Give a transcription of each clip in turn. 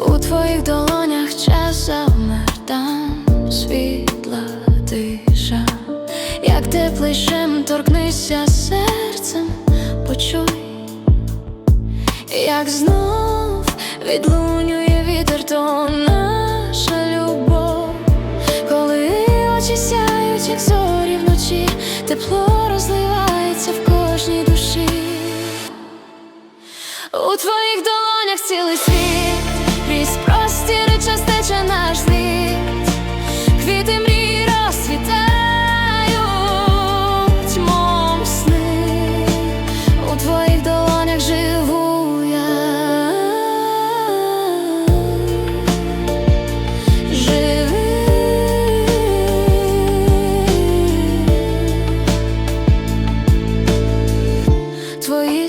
У твоїх долонях час замер там світла тиша, як теплий торкнися серцем, почуй, як знов відлунює вітер, то наша любов, коли очі сяють, як зорі вночі, тепло розливається в кожній душі. У твоїх долонях цілий світ.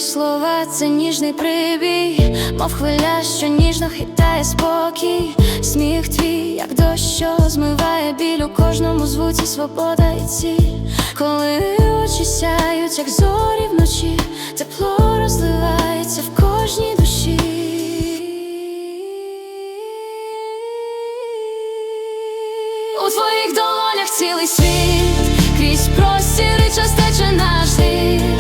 Слова це ніжний прибій, мов хвиля, що ніжно хитає спокій, сміх твій, як дощ, що змиває біль у кожному звуці свобода і ціль, коли очі сяють, як зорі вночі, тепло розливається в кожній душі. У твоїх долонях цілий світ, крізь простір і час тече наш світ.